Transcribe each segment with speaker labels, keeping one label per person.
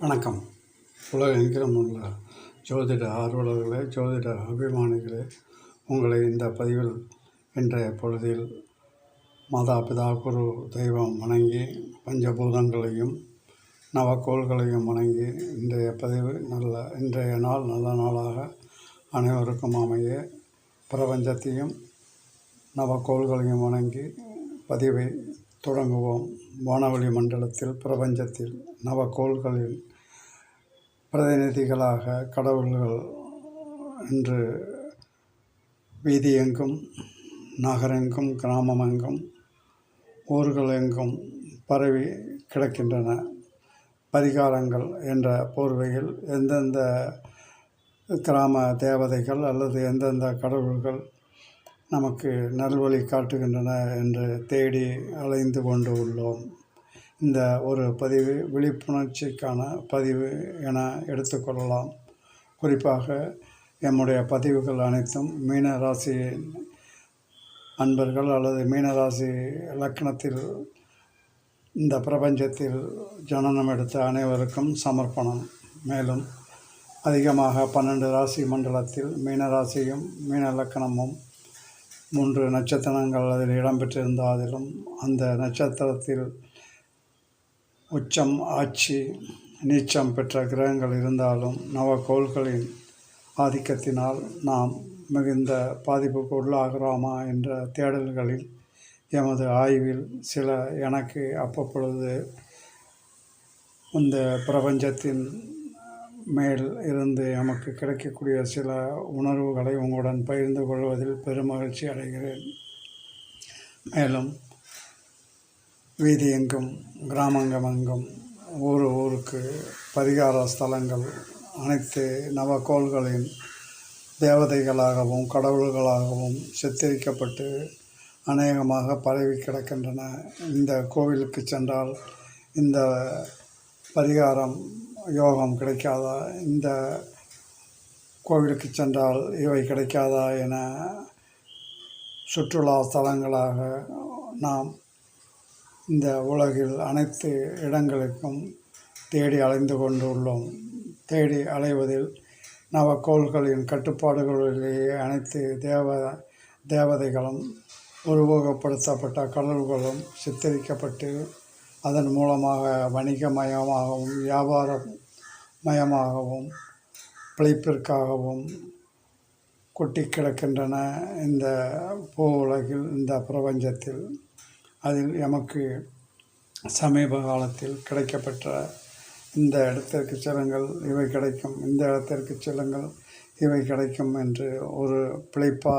Speaker 1: வணக்கம். உலகெங்கிலும் உள்ள ஜோதிட ஆர்வலர்களே ஜோதிட அபிமானிகளே உங்களை இந்த பதிவில் இன்றைய பொழுதில் மாதா பிதா குரு தெய்வம் வணங்கி பஞ்சபூதங்களையும் நவக்கோள்களையும் வணங்கி இன்றைய பதிவு நல்ல இன்றைய நாள் நல்ல நாளாக அனைவருக்கும் அமைய பிரபஞ்சத்தையும் நவக்கோள்களையும் வணங்கி பதிவை தொடங்குவோம் வானவெளி மண்டலத்தில் பிரபஞ்சத்தில் நவக்கோள்களின் பிரதிநிதிகளாக கடவுள்கள் இன்று வீதியெங்கும் நகரெங்கும் கிராமமெங்கும் ஊர்களெங்கும் பரவி கிடக்கின்றன. பரிகாரங்கள் என்ற போர்வையில் எந்தெந்த கிராம தேவதைகள் அல்லது எந்தெந்த கடவுள்கள் நமக்கு நல்வழி காட்டுகின்றன என்று தேடி அலைந்து கொண்டு உள்ளோம். இந்த ஒரு பதிவு விழிப்புணர்ச்சிக்கான பதிவு என எடுத்துக்கொள்ளலாம் குறிப்பாக எம்முடைய பதிவுகள் அனைத்தும் மீன ராசியின் அன்பர்கள் அல்லது மீனராசி லக்கணத்தில் இந்த பிரபஞ்சத்தில் ஜனனம் எடுத்த அனைவருக்கும் சமர்ப்பணம். மேலும் அதிகமாக பன்னெண்டு ராசி மண்டலத்தில் மீனராசியும் மீன லக்கணமும் மூன்று நட்சத்திரங்கள் அதில் இடம்பெற்றிருந்தாலும் அந்த நட்சத்திரத்தில் உச்சம் ஆட்சி நீச்சம் பெற்ற கிரகங்கள் இருந்தாலும் நவக்கோள்களின் ஆதிக்கத்தினால் நாம் மிகுந்த பாதிப்புக்கு உள்ளாகிறோமா என்ற தேடல்களில் எமது ஆய்வில் சில எனக்கு அப்பப்பொழுது இந்த பிரபஞ்சத்தின் மேல் இருந்து நமக்கு கிடைக்கக்கூடிய சில உணர்வுகளை உங்களுடன் பகிர்ந்து கொள்வதில் பெருமகிழ்ச்சி அடைகிறேன். மேலும் வீதி எங்கும் கிராமங்கமெங்கும் ஊர் ஊருக்கு பரிகார ஸ்தலங்கள் அனைத்து நவக்கோள்களின் தேவதைகளாகவும் கடவுள்களாகவும் சித்தரிக்கப்பட்டு அநேகமாக பரவி கிடக்கின்றன. இந்த கோவிலுக்கு சென்றால் இந்த பரிகாரம் யோகம் கிடைக்காதா? இந்த கோவிலுக்கு சென்றால் இவை கிடைக்காதா என சுற்றுலா ஸ்தலங்களாக நாம் இந்த உலகில் அனைத்து இடங்களுக்கும் தேடி அலைந்து கொண்டுள்ளோம். தேடி அலைவதில் நவக்கோள்களின் கட்டுப்பாடுகளிலேயே அனைத்து தேவ தேவதைகளும் உருவகப்படுத்தப்பட்ட கடல்களும் சித்தரிக்கப்பட்டு அதன் மூலமாக வணிகமயமாகவும் வியாபார மயமாகவும் பிழைப்பிற்காகவும் கொட்டி கிடக்கின்றன இந்த பூ உலகில் இந்த பிரபஞ்சத்தில். அதில் எமக்கு சமீப காலத்தில் கிடைக்கப்பெற்ற இந்த இடத்திற்கு செல்லுங்கள் இவை கிடைக்கும். இந்த இடத்திற்கு செல்லுங்கள் இவை கிடைக்கும் என்று ஒரு பிழைப்பா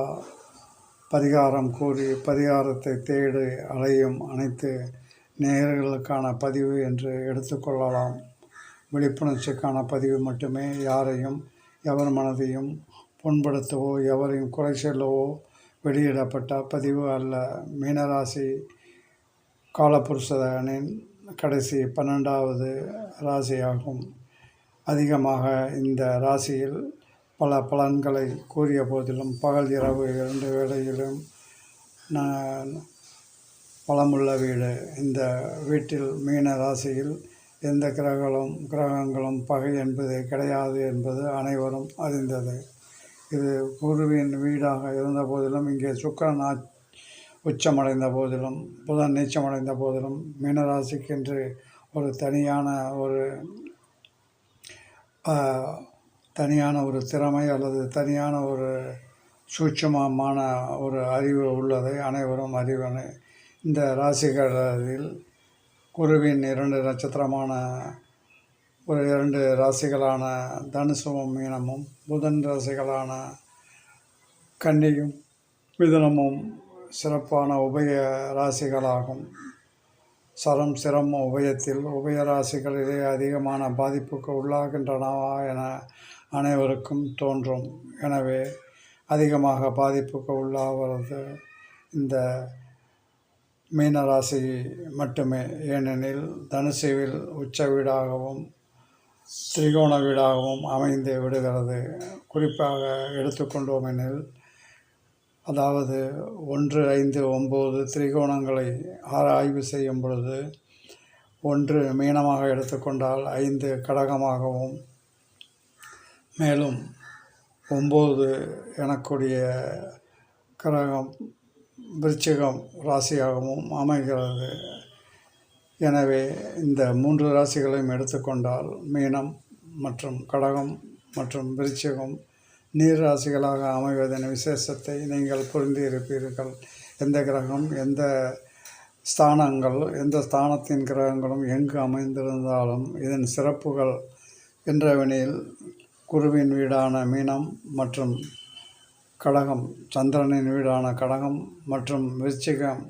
Speaker 1: பரிகாரம் கூறி பரிகாரத்தை தேடி அலையும் அனைத்து நேயர்களுக்கான பதிவு என்று எடுத்துக்கொள்ளலாம் விழிப்புணர்ச்சிக்கான பதிவு மட்டுமே யாரையும் எவர் மனதையும் புண்படுத்தவோ எவரையும் குறை சொல்லவோ வெளியிடப்பட்ட பதிவு அல்ல. மீனராசி காலபுருஷனின் கடைசி பன்னெண்டாவது ராசியாகும். அதிகமாக இந்த ராசியில் பல பலன்களை கூறிய போதிலும் பகல் இரவு இரண்டு வேளையிலும் பலமுள்ள வீடு. இந்த வீட்டில் மீன ராசியில் எந்த கிரகங்களும் கிரகங்களும் பகை என்பது கிடையாது என்பது அனைவரும் அறிந்தது. இது குருவின் வீடாக இருந்த போதிலும் இங்கே சுக்கரன் உச்சமடைந்த போதிலும் புதன் நீச்சமடைந்த போதிலும் மீனராசிக்கென்று ஒரு தனியான ஒரு தனியான ஒரு திறமை அல்லது தனியான ஒரு சூட்சமமான ஒரு அறிவு உள்ளதை அனைவரும் அறிவனை இந்த ராசிகளில் குருவின் இரண்டு நட்சத்திரமான ஒரு இரண்டு ராசிகளான தனுசுவும் மீனமும் புதன் ராசிகளான கன்னியும் மிதனமும் சிறப்பான உபய ராசிகளாகும். சரம் சிரம் உபயத்தில் உபய ராசிகளிலே அதிகமான பாதிப்புக்கு உள்ளாகின்றனவா என அனைவருக்கும் தோன்றும். எனவே அதிகமாக பாதிப்புக்கு உள்ளாகிறது இந்த மீனராசி மட்டுமே. ஏனெனில் தனுசுவில் உச்ச வீடாகவும் திரிகோண வீடாகவும் அமைந்து விடுகிறது. குறிப்பாக எடுத்துக்கொண்டோம் எனில் அதாவது ஒன்று ஐந்து ஒம்பது திரிகோணங்களை ஆராய்வு செய்யும் பொழுது ஒன்று மீனமாக எடுத்துக்கொண்டால் ஐந்து கடகமாகவும் மேலும் ஒம்பது எனக்கூடிய கிரகம் விருச்சிகம் ராசியாகவும் அமைகிறது. எனவே இந்த மூன்று ராசிகளையும் எடுத்துக்கொண்டால் மீனம் மற்றும் கடகம் மற்றும் விருச்சிகம் நீர் ராசிகளாக அமைவதன் விசேஷத்தை நீங்கள் புரிந்து இருப்பீர்கள் எந்த கிரகம் எந்த ஸ்தானங்கள் எந்த ஸ்தானத்தின் கிரகங்களும் எங்கு அமைந்திருந்தாலும் இதன் சிறப்புகள் என்றவெனில் குருவின் வீடான மீனம் மற்றும் கடகம் சந்திரனின் வீடான கடகம் மற்றும் விருச்சிகம்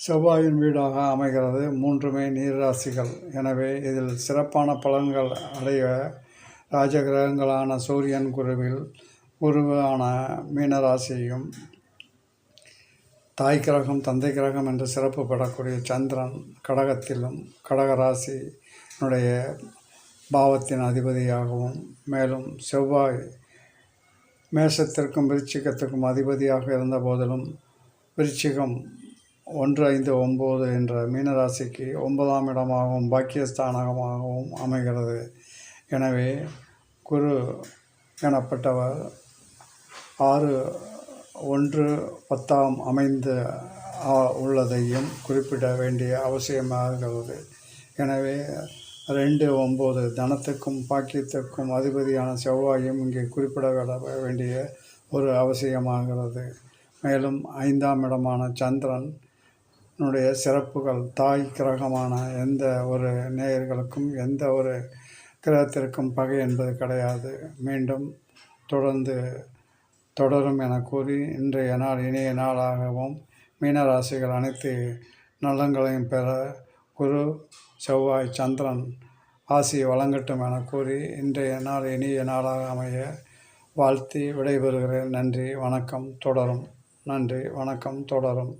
Speaker 1: செவ்வாயின் வீடாக அமைகிறது. மூன்றுமே நீர்ராசிகள். எனவே இதில் சிறப்பான பலன்கள் அடைய ராஜகிரகங்களான சூரியன் குருவில் குருவான மீனராசியும் தாய் கிரகம் தந்தை கிரகம் என்று சிறப்பு பெறக்கூடிய சந்திரன் கடகத்திலும் கடகராசினுடைய பாவத்தின் அதிபதியாகவும் மேலும் செவ்வாய் மேஷத்திற்கும் விருச்சிகத்திற்கும் அதிபதியாக இருந்த போதிலும் விருச்சிகம் ஒன்று ஐந்து ஒம்பது என்ற மீனராசிக்கு ஒன்பதாம் இடமாகவும் பாக்கியஸ்தானகமாகவும் அமைகிறது. எனவே குரு எனப்பட்டவர் ஆறு ஒன்று பத்தாம் அமைந்து உள்ளதையும் குறிப்பிட வேண்டிய அவசியமாகிறது எனவே ரெண்டு ஒம்பது தனத்துக்கும் பாக்கியத்துக்கும் அதிபதியான செவ்வாயும் இங்கே குறிப்பிட வேண்டிய ஒரு அவசியமாகிறது. மேலும் ஐந்தாம் இடமான சந்திரன் னுடைய சிறப்புகள் தாய் கிரகமான எந்த ஒரு நேயர்களுக்கும் எந்த ஒரு கிரகத்திற்கும் பகை என்பது கிடையாது. மீண்டும் தொடர்ந்து தொடரும் என கூறி இன்றைய நாள் இணைய நாளாகவும் மீனராசிகள் அனைத்து நலங்களையும் பெற குரு செவ்வாய் சந்திரன் ஆசி வழங்கட்டும் என கூறி இன்றைய நாள் இனிய நாளாக அமைய வாழ்த்தி விடைபெறுகிறேன். நன்றி வணக்கம் தொடரும். நன்றி வணக்கம் தொடரும்.